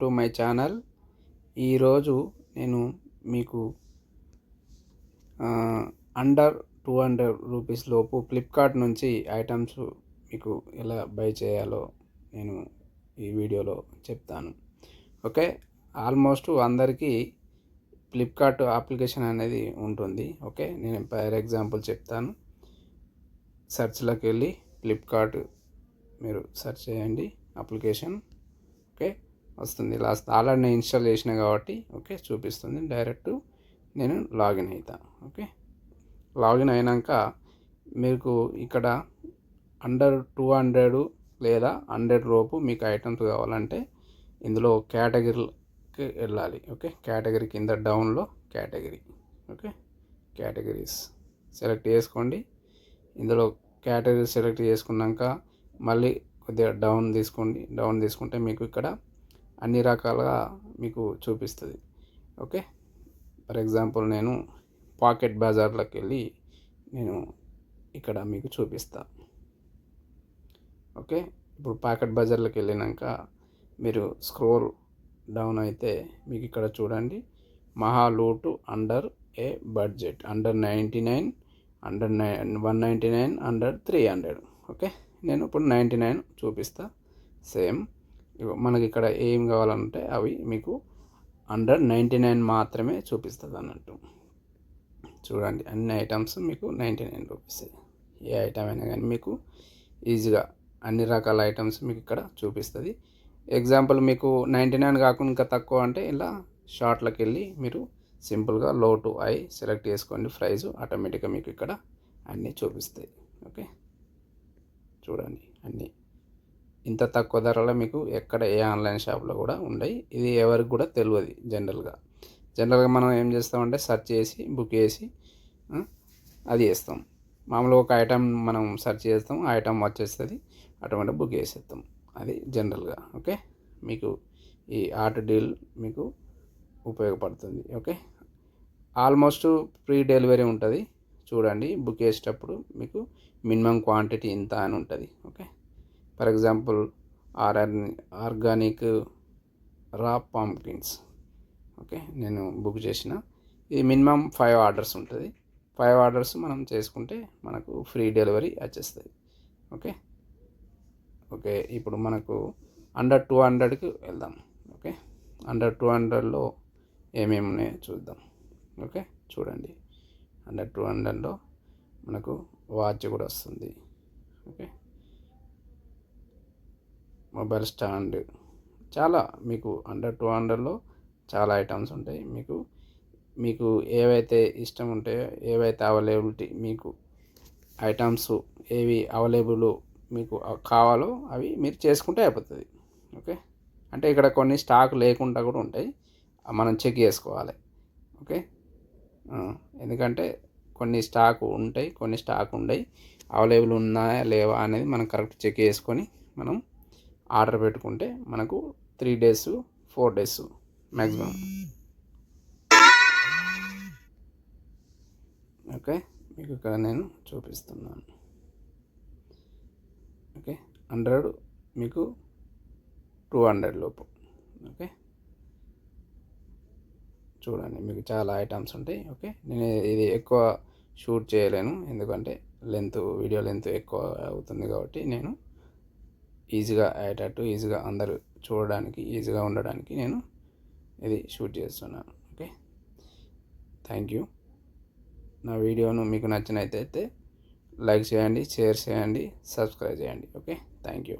To my channel. ఈరోజు నేను మీకు అండర్ టూ హండ్రెడ్ రూపీస్ లోపు ఫ్లిప్కార్ట్ నుంచి ఐటమ్స్ మీకు ఎలా బై చేయాలో నేను ఈ వీడియోలో చెప్తాను. ఓకే? ఆల్మోస్ట్ అందరికీ ఫ్లిప్కార్ట్ అప్లికేషన్ అనేది ఉంటుంది. ఓకే? నేను ఫర్ ఎగ్జాంపుల్ చెప్తాను. సెర్చ్లోకి వెళ్ళి ఫ్లిప్కార్ట్ మీరు సెర్చ్ చేయండి అప్లికేషన్. ఓకే? వస్తుంది. లాస్ట్ ఆల్రెడీ నేను ఇన్స్టాల్ చేసిన కాబట్టి ఓకే చూపిస్తుంది. డైరెక్ట్ నేను లాగిన్ అవుతా ఓకే. లాగిన్ అయినాక మీకు ఇక్కడ అండర్ టూ హండ్రెడ్ లేదా హండ్రెడ్ లోపు మీకు ఐటమ్స్ కావాలంటే ఇందులో కేటగిరీకి వెళ్ళాలి ఓకే. కేటగిరీ కింద డౌన్లో కేటగిరీ ఓకే. కేటగిరీస్ సెలెక్ట్ చేసుకోండి. ఇందులో కేటగిరీ సెలెక్ట్ చేసుకున్నాక మళ్ళీ కొద్దిగా డౌన్ తీసుకోండి. డౌన్ తీసుకుంటే మీకు ఇక్కడ అన్ని రకాలుగా మీకు చూపిస్తుంది. ఓకే? ఫర్ ఎగ్జాంపుల్ నేను పాకెట్ బజార్లోకి వెళ్ళి నేను ఇక్కడ మీకు చూపిస్తా. ఓకే? ఇప్పుడు పాకెట్ బజార్లోకి వెళ్ళినాక మీరు స్క్రోల్ డౌన్ అయితే మీకు ఇక్కడ చూడండి. మహాలూటు under a budget. Under ninety nine under nine one ninety nine under three hundred. Okay? నేను ఇప్పుడు నైంటీ నైన్ చూపిస్తా. సేమ్. మనకి ఇక్కడ ఏం కావాలంటే అవి మీకు అండర్ నైంటీ నైన్ మాత్రమే చూపిస్తుంది అన్నట్టు చూడండి అన్ని ఐటమ్స్ మీకు ninety nine rupees a item అయినా కానీ మీకు ఈజీగా అన్ని రకాల ఐటమ్స్ మీకు ఇక్కడ చూపిస్తుంది. ఎగ్జాంపుల్ మీకు నైంటీ నైన్ కాకుండా ఇంకా తక్కువ అంటే ఇలా షార్ట్లోకి వెళ్ళి మీరు సింపుల్గా లో టు ఐ సెలెక్ట్ చేసుకోండి. ప్రైస్ ఆటోమేటిక్గా మీకు ఇక్కడ అన్నీ చూపిస్తాయి. ఓకే చూడండి అన్నీ. ఇంత తక్కువ ధరలో మీకు ఎక్కడ ఏ ఆన్లైన్ షాప్లో కూడా ఉండయి. ఇది ఎవరికి కూడా తెలియదు జనరల్గా. జనరల్గా మనం ఏం చేస్తామంటే సెర్చ్ చేసి బుక్ చేసి అది చేస్తాం. మామూలుగా ఒక ఐటెం మనం సెర్చ్ చేస్తాం ఆ ఐటమ్ వచ్చేస్తుంది అటువంటి బుక్ చేసేస్తాం. అది జనరల్గా ఓకే? మీకు ఈ ఆర్ట్ డీల్ మీకు ఉపయోగపడుతుంది ఓకే? ఆల్మోస్ట్ ఫ్రీ డెలివరీ ఉంటుంది. చూడండి బుక్ చేసేటప్పుడు మీకు మినిమం క్వాంటిటీ ఇంత అని ఉంటుంది okay? For example or organic raw pumpkins okay నేను బుక్ చేసిన. ఇది మినిమం ఫైవ్ ఆర్డర్స్ ఉంటుంది. ఫైవ్ ఆర్డర్స్ మనం చేసుకుంటే మనకు ఫ్రీ డెలివరీ వచ్చేస్తుంది. ఓకే ఓకే ఇప్పుడు మనకు అండర్ టూ హండ్రెడ్కి వెళ్దాం. ఓకే అండర్ టూ హండ్రెడ్లో ఏమేమి ఉన్నాయో చూద్దాం. ఓకే చూడండి. అండర్ టూ హండ్రెడ్లో మనకు వాచ్ కూడా వస్తుంది. Okay mobile stand. చాలా మీకు అండర్ టూ హండ్రెడ్లో చాలా ఐటమ్స్ ఉంటాయి. మీకు మీకు ఏవైతే ఇష్టం ఉంటాయో ఏవైతే అవైలబిలిటీ మీకు ఐటమ్స్ ఏవి అవైలబుల్ మీకు కావాలో అవి మీరు చేసుకుంటే అయిపోతుంది. ఓకే? అంటే ఇక్కడ కొన్ని స్టాక్ లేకుండా కూడా ఉంటాయి. మనం చెక్ చేసుకోవాలి. ఓకే? ఎందుకంటే కొన్ని స్టాక్ ఉంటాయి కొన్ని స్టాక్ ఉండయి. అవైలబుల్ ఉన్నాయా లేవా అనేది మనం కరెక్ట్ చెక్ చేసుకొని మనం ఆర్డర్ పెట్టుకుంటే మనకు three days four days maximum okay మీకు ఇక్కడ నేను చూపిస్తున్నాను. ఓకే హండ్రెడ్ మీకు టూ హండ్రెడ్ లోపు. ఓకే చూడండి మీకు చాలా ఐటమ్స్ ఉంటాయి. ఓకే నేను ఇది ఎక్కువ షూట్ చేయలేను ఎందుకంటే లెంత్ వీడియో లెంత్ ఎక్కువ అవుతుంది కాబట్టి నేను ఈజీగా అయ్యేటట్టు ఈజీగా అందరూ చూడడానికి ఈజీగా ఉండడానికి నేను ఇది షూట్ చేస్తున్నాను. ఓకే? Thank you. నా వీడియోను మీకు నచ్చినట్టయితే లైక్ చేయండి షేర్ చేయండి సబ్స్క్రైబ్ చేయండి. ఓకే? Thank you.